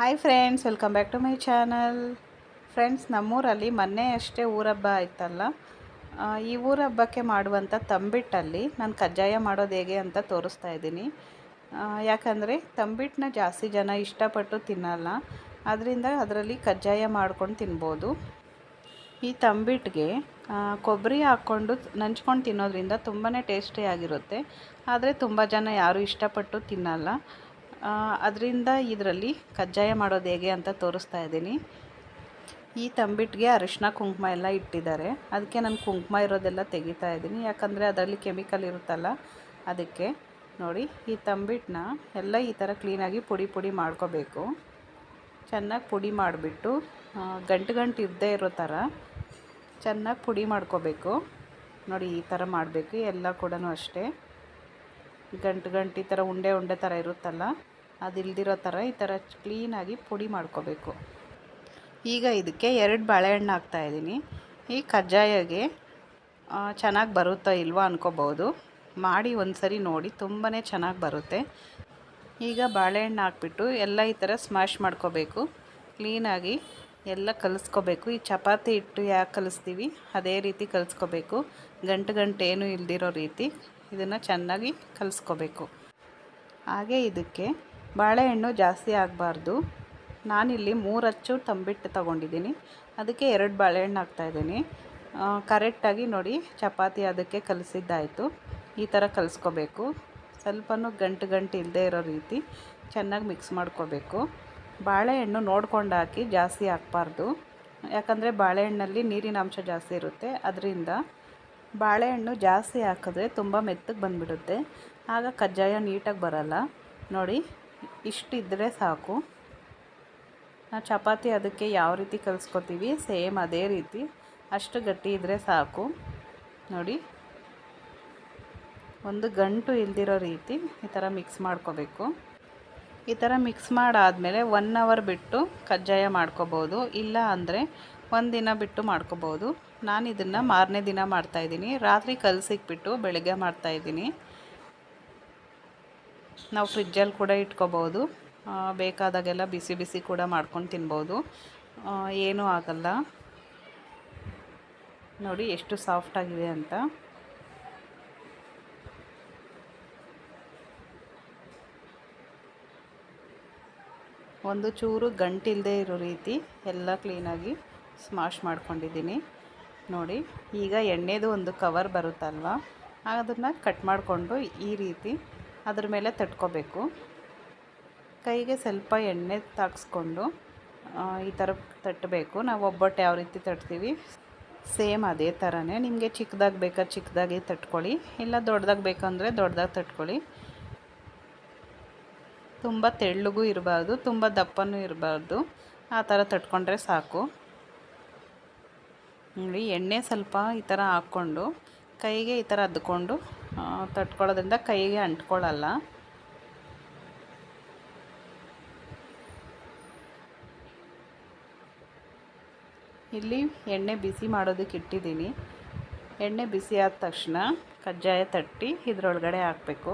Hi friends welcome back to my channel friends ನಮ್ಮೂರಲ್ಲಿ ಮೊನ್ನೆ ಅಷ್ಟೇ ಊರಹಬ್ಬ ಆಯ್ತಲ್ಲ ಈ ಊರಹಬ್ಬಕ್ಕೆ ಮಾಡುವಂಥ ತಂಬಿಟ್ಟಲ್ಲಿ ನಾನು ಕಜ್ಜಾಯ ಮಾಡೋದು ಹೇಗೆ ಅಂತ ತೋರಿಸ್ತಾ ಇದ್ದೀನಿ. ಯಾಕಂದರೆ ತಂಬಿಟ್ಟನ್ನ ಜಾಸ್ತಿ ಜನ ಇಷ್ಟಪಟ್ಟು ತಿನ್ನಲ್ಲ. ಅದರಿಂದ ಅದರಲ್ಲಿ ಕಜ್ಜಾಯ ಮಾಡ್ಕೊಂಡು ತಿನ್ಬೋದು. ಈ ತಂಬಿಟ್ಟಿಗೆ ಕೊಬ್ಬರಿ ಹಾಕ್ಕೊಂಡು ನಂಚ್ಕೊಂಡು ತಿನ್ನೋದ್ರಿಂದ ತುಂಬಾ ಟೇಸ್ಟಿಯಾಗಿರುತ್ತೆ ಆದರೆ ತುಂಬ ಜನ ಯಾರೂ ಇಷ್ಟಪಟ್ಟು ತಿನ್ನಲ್ಲ. ಅದರಿಂದ ಇದರಲ್ಲಿ ಕಜ್ಜಾಯ ಮಾಡೋದು ಹೇಗೆ ಅಂತ ತೋರಿಸ್ತಾ ಇದ್ದೀನಿ. ಈ ತಂಬಿಟ್ಟಿಗೆ ಅರಿಶಿನ, ಕುಂಕುಮ ಎಲ್ಲ ಇಟ್ಟಿದ್ದಾರೆ. ಅದಕ್ಕೆ ನಾನು ಕುಂಕುಮ ಇರೋದೆಲ್ಲ ತೆಗಿತಾ ಇದ್ದೀನಿ. ಯಾಕಂದರೆ ಅದರಲ್ಲಿ ಕೆಮಿಕಲ್ ಇರುತ್ತಲ್ಲ, ಅದಕ್ಕೆ ನೋಡಿ, ಈ ತಂಬಿಟ್ಟನ್ನ ಎಲ್ಲ ಈ ಥರ ಕ್ಲೀನಾಗಿ ಪುಡಿ ಪುಡಿ ಮಾಡ್ಕೋಬೇಕು. ಚೆನ್ನಾಗಿ ಪುಡಿ ಮಾಡಿಬಿಟ್ಟು ಗಂಟು ಗಂಟು ಇರದೇ ಇರೋ ಥರ ಚೆನ್ನಾಗಿ ಪುಡಿ ಮಾಡ್ಕೋಬೇಕು. ನೋಡಿ, ಈ ಥರ ಮಾಡಬೇಕು. ಎಲ್ಲ ಕೂಡ ಅಷ್ಟೇ. ಗಂಟು ಗಂಟು ಈ ಥರ ಉಂಡೆ ಉಂಡೆ ಥರ ಇರುತ್ತಲ್ಲ ಅದು ಇಲ್ದಿರೋ ಥರ ಈ ಥರ ಕ್ಲೀನಾಗಿ ಪುಡಿ ಮಾಡ್ಕೋಬೇಕು. ಈಗ ಇದಕ್ಕೆ ಎರಡು ಬಾಳೆಹಣ್ಣು ಹಾಕ್ತಾಯಿದ್ದೀನಿ ಈ ಕಜ್ಜಾಯಗೆ ಚೆನ್ನಾಗಿ ಬರುತ್ತೋ ಇಲ್ವೋ ಅನ್ಕೋಬೋದು. ಮಾಡಿ ಒಂದು ಸರಿ ನೋಡಿ ತುಂಬಾ ಚೆನ್ನಾಗಿ ಬರುತ್ತೆ. ಈಗ ಬಾಳೆಹಣ್ಣು ಹಾಕ್ಬಿಟ್ಟು ಎಲ್ಲ ಈ ಥರ ಸ್ಮ್ಯಾಶ್ ಮಾಡ್ಕೋಬೇಕು. ಕ್ಲೀನಾಗಿ ಎಲ್ಲ ಕಲಿಸ್ಕೋಬೇಕು. ಈ ಚಪಾತಿ ಹಿಟ್ಟು ಯಾಕೆ ಕಲಿಸ್ತೀವಿ, ಅದೇ ರೀತಿ ಕಲಿಸ್ಕೋಬೇಕು. ಗಂಟು ಗಂಟು ಏನು ಇಲ್ದಿರೋ ರೀತಿ. ಇದನ್ನು ಚೆನ್ನಾಗಿ ಕಲಿಸ್ಕೋಬೇಕು. ಹಾಗೆ ಇದಕ್ಕೆ ಬಾಳೆಹಣ್ಣು ಜಾಸ್ತಿ ಆಗಬಾರ್ದು. ನಾನಿಲ್ಲಿ ಮೂರು ಅಚ್ಚು ತಂಬಿಟ್ಟು ತಗೊಂಡಿದ್ದೀನಿ. ಅದಕ್ಕೆ ಎರಡು ಬಾಳೆಹಣ್ಣು ಹಾಕ್ತಾಯಿದ್ದೀನಿ ಕರೆಕ್ಟಾಗಿ ನೋಡಿ ಚಪಾತಿ ಅದಕ್ಕೆ ಕಲಿಸಿದ್ದಾಯಿತು. ಈ ಥರ ಕಲಿಸ್ಕೋಬೇಕು. ಸ್ವಲ್ಪನೂ ಗಂಟು ಗಂಟು ಇಲ್ಲದೆ ಇರೋ ರೀತಿ ಚೆನ್ನಾಗಿ ಮಿಕ್ಸ್ ಮಾಡ್ಕೋಬೇಕು. ಬಾಳೆಹಣ್ಣು ನೋಡ್ಕೊಂಡು ಹಾಕಿ ಜಾಸ್ತಿ ಹಾಕ್ಬಾರ್ದು. ಯಾಕಂದರೆ ಬಾಳೆಹಣ್ಣಲ್ಲಿ ನೀರಿನ ಅಂಶ ಜಾಸ್ತಿ ಇರುತ್ತೆ. ಅದರಿಂದ ಬಾಳೆಹಣ್ಣು ಜಾಸ್ತಿ ಹಾಕಿದ್ರೆ ತುಂಬ ಮೆತ್ತಗೆ ಬಂದುಬಿಡುತ್ತೆ. ಆಗ ಕಜ್ಜಾಯ ನೀಟಾಗಿ ಬರಲ್ಲ. ನೋಡಿ ಇಷ್ಟಿದ್ದರೆ ಸಾಕು. ನಾವು ಚಪಾತಿ ಅದಕ್ಕೆ ಯಾವ ರೀತಿ ಕಲಿಸ್ಕೊತೀವಿ? ಸೇಮ್ ಅದೇ ರೀತಿ. ಅಷ್ಟು ಗಟ್ಟಿ ಇದ್ದರೆ ಸಾಕು. ನೋಡಿ. ಒಂದು ಗಂಟು ಇಲ್ದಿರೋ ರೀತಿ ಈ ಥರ ಮಿಕ್ಸ್ ಮಾಡ್ಕೋಬೇಕು. ಈ ಥರ ಮಿಕ್ಸ್ ಮಾಡಾದಮೇಲೆ ಒನ್ ಅವರ್ ಬಿಟ್ಟು ಕಜ್ಜಾಯ ಮಾಡ್ಕೋಬೋದು. ಇಲ್ಲ ಅಂದರೆ ಒಂದು ದಿನ ಬಿಟ್ಟು ಮಾಡ್ಕೋಬೋದು. ನಾನು ಇದನ್ನು ಮಾರನೇ ದಿನ ಮಾಡ್ತಾಯಿದ್ದೀನಿ ರಾತ್ರಿ ಕಲಸಿಕ್ಬಿಟ್ಟು ಬೆಳಗ್ಗೆ ಮಾಡ್ತಾಯಿದ್ದೀನಿ ನಾವು ಫ್ರಿಜ್ಜಲ್ಲಿ ಕೂಡ ಇಟ್ಕೋಬೋದು. ಬೇಕಾದಾಗೆಲ್ಲ ಬಿಸಿ ಬಿಸಿ ಕೂಡ ಮಾಡ್ಕೊಂಡು ತಿನ್ಬೋದು. ಏನೂ ಆಗಲ್ಲ. ನೋಡಿ ಎಷ್ಟು ಸಾಫ್ಟಾಗಿದೆ ಅಂತ. ಒಂದು ಚೂರು ಗಂಟಿಲ್ಲದೆ ಇರೋ ರೀತಿ ಎಲ್ಲ ಕ್ಲೀನಾಗಿ ಸ್ಮಾಶ್ ಮಾಡ್ಕೊಂಡಿದ್ದೀನಿ. ನೋಡಿ, ಈಗ ಎಣ್ಣೆದು ಒಂದು ಕವರ್ ಬರುತ್ತಲ್ವ? ಅದನ್ನು ಕಟ್ ಮಾಡಿಕೊಂಡು ಈ ರೀತಿ ಅದ್ರ ಮೇಲೆ ತಟ್ಕೋಬೇಕು. ಕೈಗೆ ಸ್ವಲ್ಪ ಎಣ್ಣೆ ತಾಗಿಸ್ಕೊಂಡು ಈ ಥರ ತಟ್ಟಬೇಕು ನಾವು ಒಬ್ಬಟ್ಟು ಯಾವ ರೀತಿ ತಟ್ತೀವಿ? ಸೇಮ್ ಅದೇ ಥರನೇ ನಿಮಗೆ ಚಿಕ್ಕದಾಗಿ ಬೇಕಾ ಚಿಕ್ಕದಾಗಿ ತಟ್ಕೊಳ್ಳಿ. ಇಲ್ಲ ದೊಡ್ಡದಾಗಿ ಬೇಕಂದರೆ ದೊಡ್ಡದಾಗಿ ತಟ್ಕೊಳ್ಳಿ. ತುಂಬ ತೆಳ್ಳಗೂ ಇರಬಾರ್ದು, ತುಂಬ ದಪ್ಪನೂ ಇರಬಾರ್ದು. ಆ ಥರ ತಟ್ಕೊಂಡ್ರೆ ಸಾಕು. ನೋಡಿ, ಎಣ್ಣೆ ಸ್ವಲ್ಪ ಈ ಥರ ಹಾಕ್ಕೊಂಡು, ಕೈಗೆ ಈ ಥರ ಅದ್ಕೊಂಡು ತಟ್ಕೊಳ್ಳೋದ್ರಿಂದ ಕೈಗೆ ಅಂಟ್ಕೊಳ್ಳಲ್ಲ. ಇಲ್ಲಿ ಎಣ್ಣೆ ಬಿಸಿ ಮಾಡೋದಕ್ಕೆ ಇಟ್ಟಿದ್ದೀನಿ. ಎಣ್ಣೆ ಬಿಸಿ ಆದ ತಕ್ಷಣ ಕಜ್ಜಾಯ ತಟ್ಟಿ ಇದರೊಳಗಡೆ ಹಾಕಬೇಕು.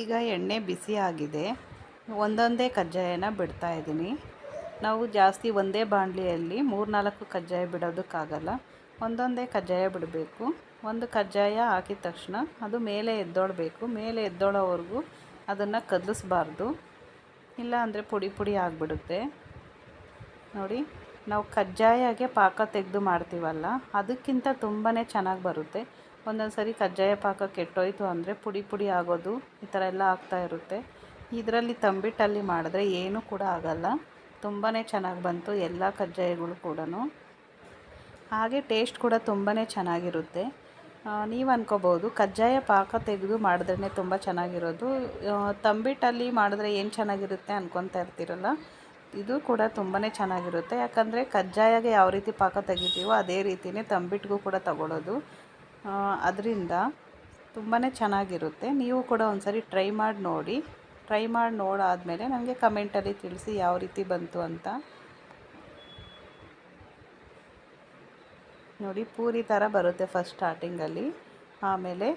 ಈಗ ಎಣ್ಣೆ ಬಿಸಿ ಆಗಿದೆ. ಒಂದೊಂದೇ ಕಜ್ಜಾಯನ ಬಿಡ್ತಾ ಇದ್ದೀನಿ. ನಾವು ಜಾಸ್ತಿ ಒಂದೇ ಬಾಣಲಿಯಲ್ಲಿ ಮೂರ್ನಾಲ್ಕು ಕಜ್ಜಾಯ ಬಿಡೋದಕ್ಕಾಗಲ್ಲ. ಒಂದೊಂದೇ ಕಜ್ಜಾಯ ಬಿಡಬೇಕು. ಒಂದು ಕಜ್ಜಾಯ ಹಾಕಿದ ತಕ್ಷಣ ಅದು ಮೇಲೆ ಎದ್ದೋಳಬೇಕು. ಮೇಲೆ ಎದ್ದೋಳೋವರೆಗೂ ಅದನ್ನು ಕದಲಿಸ್ಬಾರ್ದು. ಇಲ್ಲ ಅಂದರೆ ಪುಡಿ ಪುಡಿ ಆಗಿಬಿಡುತ್ತೆ. ನೋಡಿ, ನಾವು ಕಜ್ಜಾಯಗೆ ಪಾಕ ತೆಗೆದು ಮಾಡ್ತೀವಲ್ಲ, ಅದಕ್ಕಿಂತ ತುಂಬಾ ಚೆನ್ನಾಗಿ ಬರುತ್ತೆ. ಒಂದೊಂದು ಸರಿ ಕಜ್ಜಾಯ ಪಾಕ ಕೆಟ್ಟೋಯ್ತು ಅಂದರೆ ಪುಡಿ ಪುಡಿ ಆಗೋದು ಈ ಥರ ಎಲ್ಲ ಆಗ್ತಾ ಇರುತ್ತೆ. ಇದರಲ್ಲಿ ತಂಬಿಟ್ಟಲ್ಲಿ ಮಾಡಿದ್ರೆ ಏನೂ ಕೂಡ ಆಗಲ್ಲ. ತುಂಬಾ ಚೆನ್ನಾಗಿ ಬಂತು, ಎಲ್ಲ ಕಜ್ಜಾಯಗಳು ಕೂಡ ಹಾಗೆ ಟೇಸ್ಟ್ ಕೂಡ ತುಂಬಾ ಚೆನ್ನಾಗಿರುತ್ತೆ. ನೀವು ಅನ್ಕೋಬೋದು ಕಜ್ಜಾಯ ಪಾಕ ತೆಗೆದು ಮಾಡಿದ್ರೇ ತುಂಬ ಚೆನ್ನಾಗಿರೋದು. ತಂಬಿಟ್ಟಲ್ಲಿ ಮಾಡಿದ್ರೆ ಏನು ಚೆನ್ನಾಗಿರುತ್ತೆ ಅನ್ಕೊತಾ ಇರ್ತೀರಲ್ಲ, ಇದು ಕೂಡ ತುಂಬಾ ಚೆನ್ನಾಗಿರುತ್ತೆ. ಯಾಕಂದರೆ ಕಜ್ಜಾಯಗೆ ಯಾವ ರೀತಿ ಪಾಕ ತೆಗಿತೀವೋ ಅದೇ ರೀತಿಯೇ ತಂಬಿಟ್ಟಿಗೂ ಕೂಡ ತಗೊಳ್ಳೋದು ಅದರಿಂದ ತುಂಬಾ ಚೆನ್ನಾಗಿರುತ್ತೆ. ನೀವು ಕೂಡ ಒಂದ್ಸರಿ ಟ್ರೈ ಮಾಡಿ ನೋಡಿ. ಟ್ರೈ ಮಾಡಿ ನೋಡಾದಮೇಲೆ ನನಗೆ ಕಮೆಂಟಲ್ಲಿ ತಿಳಿಸಿ ಯಾವ ರೀತಿ ಬಂತು ಅಂತ. ನೋಡಿ, ಪೂರಿ ಥರ ಬರುತ್ತೆ ಫಸ್ಟ್ ಸ್ಟಾರ್ಟಿಂಗಲ್ಲಿ ಆಮೇಲೆ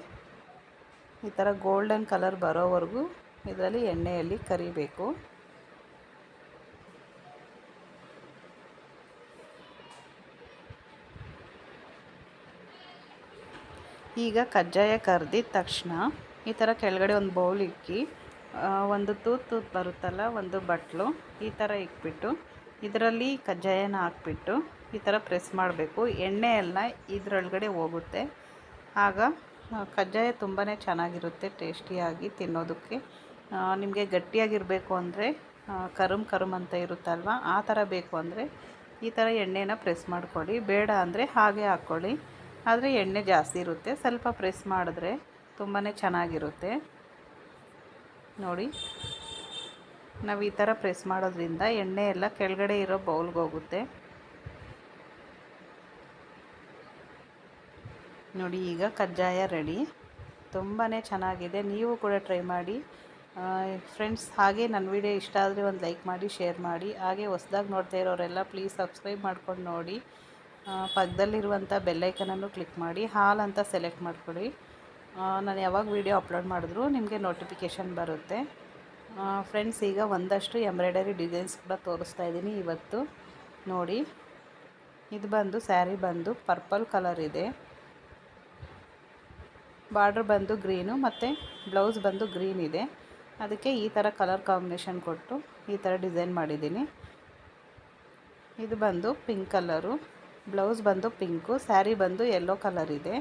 ಈ ಥರ ಗೋಲ್ಡನ್ ಕಲರ್ ಬರೋವರೆಗೂ ಇದರಲ್ಲಿ ಎಣ್ಣೆಯಲ್ಲಿ ಕರಿಬೇಕು. ಈಗ ಕಜ್ಜಾಯ ಕರ್ದಿದ ತಕ್ಷಣ ಈ ಥರ ಕೆಳಗಡೆ ಒಂದು ಬೌಲ್ ಇಕ್ಕಿ. ಒಂದು ತೂತು ತೂತ್ ಬರುತ್ತಲ್ಲ, ಒಂದು ಬಟ್ಲು, ಈ ಥರ ಇಕ್ಬಿಟ್ಟು ಇದರಲ್ಲಿ ಕಜ್ಜಾಯನ ಹಾಕ್ಬಿಟ್ಟು, ಈ ಥರ ಪ್ರೆಸ್ ಮಾಡಬೇಕು. ಎಣ್ಣೆ ಎಲ್ಲ ಇದರೊಳಗಡೆ ಹೋಗುತ್ತೆ. ಆಗ ಕಜ್ಜಾಯ ತುಂಬಾ ಚೆನ್ನಾಗಿರುತ್ತೆ, ಟೇಸ್ಟಿಯಾಗಿ ತಿನ್ನೋದಕ್ಕೆ. ನಿಮಗೆ ಗಟ್ಟಿಯಾಗಿರಬೇಕು ಅಂದರೆ ಕರುಮ್ ಕರುಮ್ ಅಂತ ಇರುತ್ತಲ್ವ, ಆ ಥರ ಬೇಕು ಅಂದರೆ, ಈ ಥರ ಎಣ್ಣೆನ ಪ್ರೆಸ್ ಮಾಡ್ಕೊಳ್ಳಿ. ಬೇಡ ಅಂದರೆ ಹಾಗೆ ಹಾಕ್ಕೊಳ್ಳಿ. ಆದರೆ ಎಣ್ಣೆ ಜಾಸ್ತಿ ಇರುತ್ತೆ. ಸ್ವಲ್ಪ ಪ್ರೆಸ್ ಮಾಡಿದ್ರೆ ತುಂಬಾ ಚೆನ್ನಾಗಿರುತ್ತೆ. ನೋಡಿ. ನಾವು ಈ ಥರ ಪ್ರೆಸ್ ಮಾಡೋದ್ರಿಂದ ಎಣ್ಣೆ ಎಲ್ಲ ಕೆಳಗಡೆ ಇರೋ ಬೌಲ್ಗೆ ಹೋಗುತ್ತೆ. ನೋಡಿ, ಈಗ ಕಜ್ಜಾಯ ರೆಡಿ. ತುಂಬಾ ಚೆನ್ನಾಗಿದೆ. ನೀವು ಕೂಡ ಟ್ರೈ ಮಾಡಿ. ಫ್ರೆಂಡ್ಸ್, ಹಾಗೆ ನನ್ನ ವಿಡಿಯೋ ಇಷ್ಟ ಆದರೆ ಒಂದು ಲೈಕ್ ಮಾಡಿ, ಶೇರ್ ಮಾಡಿ. ಹಾಗೆ ಹೊಸ್ದಾಗಿ ನೋಡ್ತಾ ಇರೋರೆಲ್ಲ ಪ್ಲೀಸ್ ಸಬ್ಸ್ಕ್ರೈಬ್ ಮಾಡ್ಕೊಂಡು ನೋಡಿ. ಪಕ್ಕದಲ್ಲಿರುವಂಥ ಬೆಲ್ಲೈಕನನ್ನು ಕ್ಲಿಕ್ ಮಾಡಿ. ಹಾಲ್ ಅಂತ ಸೆಲೆಕ್ಟ್ ಮಾಡ್ಕೊಳ್ಳಿ. ನಾನು ಯಾವಾಗ ವೀಡಿಯೋ ಅಪ್ಲೋಡ್ ಮಾಡಿದ್ರು ನಿಮಗೆ ನೋಟಿಫಿಕೇಷನ್ ಬರುತ್ತೆ. ಫ್ರೆಂಡ್ಸ್, ಈಗ ಒಂದಷ್ಟು ಎಂಬ್ರಾಯ್ಡರಿ ಡಿಸೈನ್ಸ್ ಕೂಡ ತೋರಿಸ್ತಾ ಇದ್ದೀನಿ ಇವತ್ತು. ನೋಡಿ, ಇದು ಬಂದು ಸ್ಯಾರಿ ಬಂದು ಪರ್ಪಲ್ ಕಲರ್ ಇದೆ. ಬಾರ್ಡ್ರ್ ಬಂದು ಗ್ರೀನು, ಮತ್ತು ಬ್ಲೌಸ್ ಬಂದು ಗ್ರೀನ್ ಇದೆ. ಅದಕ್ಕೆ ಈ ಥರ ಕಲರ್ ಕಾಂಬಿನೇಷನ್ ಕೊಟ್ಟು ಈ ಥರ ಡಿಸೈನ್ ಮಾಡಿದ್ದೀನಿ. ಇದು ಬಂದು ಪಿಂಕ್ ಕಲರು, ಬ್ಲೌಸ್ ಬಂದು ಪಿಂಕು, ಸ್ಯಾರಿ ಬಂದು ಯೆಲ್ಲೋ ಕಲರ್ ಇದೆ.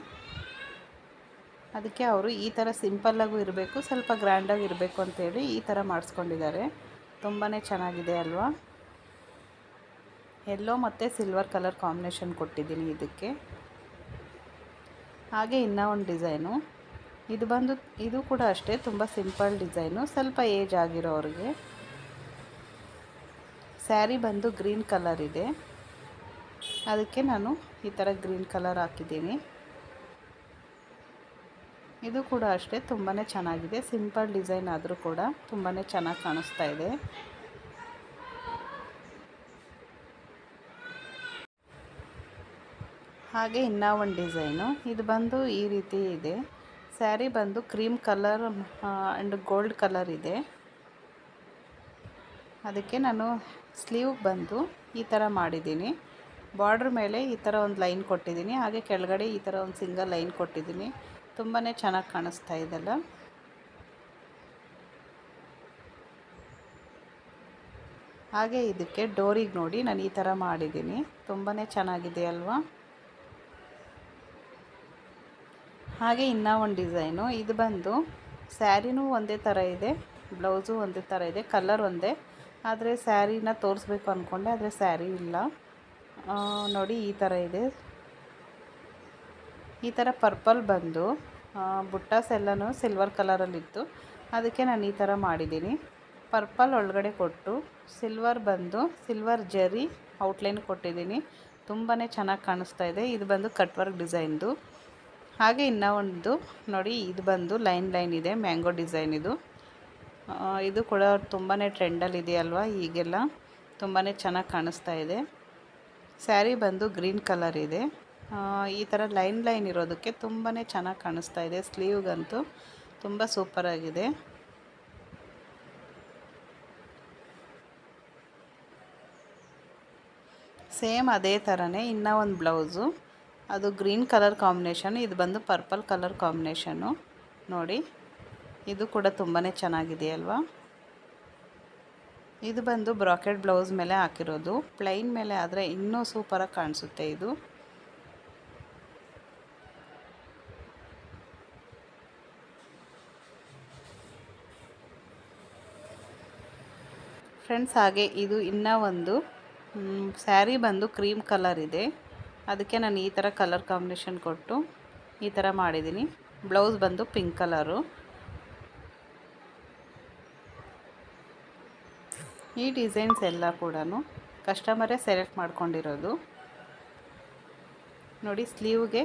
ಅದಕ್ಕೆ ಅವರು ಈ ಥರ ಸಿಂಪಲ್ಲಾಗೂ ಇರಬೇಕು, ಸ್ವಲ್ಪ ಗ್ರ್ಯಾಂಡಾಗಿ ಇರಬೇಕು ಅಂತೇಳಿ ಈ ಥರ ಮಾಡಿಸ್ಕೊಂಡಿದ್ದಾರೆ. ತುಂಬಾ ಚೆನ್ನಾಗಿದೆ ಅಲ್ವಾ? ಎಲ್ಲೋ ಮತ್ತು ಸಿಲ್ವರ್ ಕಲರ್ ಕಾಂಬಿನೇಷನ್ ಕೊಟ್ಟಿದ್ದೀನಿ ಇದಕ್ಕೆ. ಹಾಗೆ ಇನ್ನೂ ಒಂದು ಡಿಸೈನು. ಇದು ಬಂದು, ಇದು ಕೂಡ ಅಷ್ಟೇ, ತುಂಬ ಸಿಂಪಲ್ ಡಿಸೈನು, ಸ್ವಲ್ಪ ಏಜ್ ಆಗಿರೋರಿಗೆ. ಸ್ಯಾರಿ ಬಂದು ಗ್ರೀನ್ ಕಲರ್ ಇದೆ. ಅದಕ್ಕೆ ನಾನು ಈ ಥರ ಗ್ರೀನ್ ಕಲರ್ ಹಾಕಿದ್ದೀನಿ. ಇದು ಕೂಡ ಅಷ್ಟೇ ತುಂಬಾ ಚೆನ್ನಾಗಿದೆ. ಸಿಂಪಲ್ ಡಿಸೈನ್ ಆದರೂ ಕೂಡ ತುಂಬಾ ಚೆನ್ನಾಗಿ ಕಾಣಿಸ್ತಾ ಇದೆ. ಹಾಗೆ ಇನ್ನೂ ಒಂದು ಡಿಸೈನು ಇದು ಬಂದು ಈ ರೀತಿ ಇದೆ. ಸ್ಯಾರಿ ಬಂದು cream colour and gold colour ಇದೆ. ಅದಕ್ಕೆ ನಾನು ಸ್ಲೀವ್ ಬಂದು ಈ ಥರ ಮಾಡಿದ್ದೀನಿ. ಬಾರ್ಡ್ರ್ ಮೇಲೆ ಈ ಥರ ಒಂದು ಲೈನ್ ಕೊಟ್ಟಿದ್ದೀನಿ. ಹಾಗೆ ಕೆಳಗಡೆ ಈ ಥರ ಒಂದು ಸಿಂಗಲ್ ಲೈನ್ ಕೊಟ್ಟಿದ್ದೀನಿ. ತುಂಬಾ ಚೆನ್ನಾಗಿ ಕಾಣಿಸ್ತಾ ಇದೆಲ್ಲ. ಹಾಗೆ ಇದಕ್ಕೆ ಡೋರಿಗೆ ನೋಡಿ ನಾನು ಈ ಥರ ಮಾಡಿದ್ದೀನಿ. ತುಂಬಾ ಚೆನ್ನಾಗಿದೆ ಅಲ್ವಾ? ಹಾಗೆ ಇನ್ನೂ ಒಂದು ಡಿಸೈನು. ಇದು ಬಂದು ಸ್ಯಾರಿನೂ ಒಂದೇ ಥರ ಇದೆ, ಬ್ಲೌಸು ಒಂದೇ ಥರ ಇದೆ, ಕಲರ್ ಒಂದೇ. ಆದರೆ ಸ್ಯಾರಿನ ತೋರಿಸ್ಬೇಕು ಅಂದ್ಕೊಂಡೆ ಆದರೆ ಸ್ಯಾರಿ ಇಲ್ಲ. ನೋಡಿ ಈ ಥರ ಇದೆ. ಈ ಥರ ಪರ್ಪಲ್ ಬಂದು ಬುಟ್ಟಾಸ್ ಎಲ್ಲನೂ ಸಿಲ್ವರ್ ಕಲರಲ್ಲಿತ್ತು. ಅದಕ್ಕೆ ನಾನು ಈ ಥರ ಮಾಡಿದ್ದೀನಿ. ಪರ್ಪಲ್ ಒಳಗಡೆ ಕೊಟ್ಟು ಸಿಲ್ವರ್ ಬಂದು, ಸಿಲ್ವರ್ ಜರಿ ಔಟ್ಲೈನ್ ಕೊಟ್ಟಿದ್ದೀನಿ. ತುಂಬಾ ಚೆನ್ನಾಗಿ ಕಾಣಿಸ್ತಾ ಇದೆ. ಇದು ಬಂದು ಕಟ್ವರ್ಕ್ ಡಿಸೈನ್ದು. ಹಾಗೆ ಇನ್ನೂ ಒಂದು, ನೋಡಿ, ಇದು ಬಂದು ಲೈನ್ ಲೈನ್ ಇದೆ, ಮ್ಯಾಂಗೋ ಡಿಸೈನ್ ಇದು. ಇದು ಕೂಡ ತುಂಬಾ ಟ್ರೆಂಡಲ್ಲಿ ಇದೆಯಲ್ವಾ ಈಗೆಲ್ಲ. ತುಂಬಾ ಚೆನ್ನಾಗಿ ಕಾಣಿಸ್ತಾ ಇದೆ. ಸ್ಯಾರಿ ಬಂದು ಗ್ರೀನ್ ಕಲರ್ ಇದೆ. ಈ ಥರ ಲೈನ್ ಲೈನ್ ಇರೋದಕ್ಕೆ ತುಂಬಾ ಚೆನ್ನಾಗಿ ಕಾಣಿಸ್ತಾ ಇದೆ. ಸ್ಲೀವ್ಗಂತೂ ತುಂಬ ಸೂಪರಾಗಿದೆ ಸೇಮ್ ಅದೇ ಥರನೇ ಇನ್ನೂ ಒಂದು ಬ್ಲೌಸು. ಅದು ಗ್ರೀನ್ ಕಲರ್ ಕಾಂಬಿನೇಷನ್, ಇದು ಬಂದು ಪರ್ಪಲ್ ಕಲರ್ ಕಾಂಬಿನೇಷನ್ನು. ನೋಡಿ, ಇದು ಕೂಡ ತುಂಬಾ ಚೆನ್ನಾಗಿದೆ ಅಲ್ವಾ? ಇದು ಬಂದು ಬ್ರಾಕೆಟ್ ಬ್ಲೌಸ್ ಮೇಲೆ ಹಾಕಿರೋದು. ಪ್ಲೈನ್ ಮೇಲೆ ಆದರೆ ಇನ್ನೂ ಸೂಪರಾಗಿ ಕಾಣಿಸುತ್ತೆ ಇದು. ಫ್ರೆಂಡ್ಸ್, ಹಾಗೆ ಇದು ಇನ್ನೂ ಒಂದು ಸ್ಯಾರಿ ಬಂದು ಕ್ರೀಮ್ ಕಲರ್ ಇದೆ. ಅದಕ್ಕೆ ನಾನು ಈ ಥರ ಕಲರ್ ಕಾಂಬಿನೇಷನ್ ಕೊಟ್ಟು ಈ ಥರ ಮಾಡಿದ್ದೀನಿ. ಬ್ಲೌಸ್ ಬಂದು ಪಿಂಕ್ ಕಲರು. ಈ ಡಿಸೈನ್ಸ್ ಎಲ್ಲ ಕೂಡ ಕಸ್ಟಮರೇ ಸೆಲೆಕ್ಟ್ ಮಾಡ್ಕೊಂಡಿರೋದು. ನೋಡಿ, ಸ್ಲೀವ್ಗೆ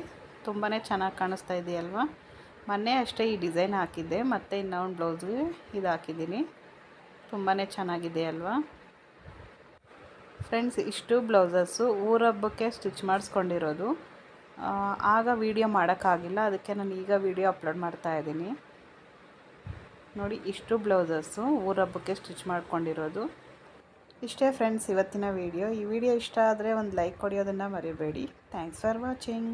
ತುಂಬಾ ಚೆನ್ನಾಗಿ ಕಾಣಿಸ್ತಾ ಇದೆಯಲ್ವಾ? ಮೊನ್ನೆ ಅಷ್ಟೇ ಈ ಡಿಸೈನ್ ಹಾಕಿದ್ದೆ, ಮತ್ತು ಇನ್ನೊಂದು ಬ್ಲೌಸ್ಗೆ ಇದು ಹಾಕಿದ್ದೀನಿ. ತುಂಬಾ ಚೆನ್ನಾಗಿದೆ ಅಲ್ವಾ? ಫ್ರೆಂಡ್ಸ್ ಇಷ್ಟು ಬ್ಲೌಸಸ್ಸು ಊರಬ್ಬಕ್ಕೆ ಸ್ಟಿಚ್ ಮಾಡಿಸ್ಕೊಂಡಿರೋದು. ಆಗ ವೀಡಿಯೋ ಮಾಡೋಕ್ಕಾಗಿಲ್ಲ. ಅದಕ್ಕೆ ನಾನು ಈಗ ವೀಡಿಯೋ ಅಪ್ಲೋಡ್ ಮಾಡ್ತಾ ಇದ್ದೀನಿ. ನೋಡಿ, ಇಷ್ಟು ಬ್ಲೌಸಸ್ಸು ಊರಬ್ಬಕ್ಕೆ ಸ್ಟಿಚ್ ಮಾಡ್ಕೊಂಡಿರೋದು. ಇಷ್ಟೇ ಫ್ರೆಂಡ್ಸ್ ಇವತ್ತಿನ ವಿಡಿಯೋ ಈ ವಿಡಿಯೋ ಇಷ್ಟ ಆದರೆ ಒಂದು ಲೈಕ್ ಕೊಡಿಯೋದನ್ನು ಮರಿಬೇಡಿ. Thanks for watching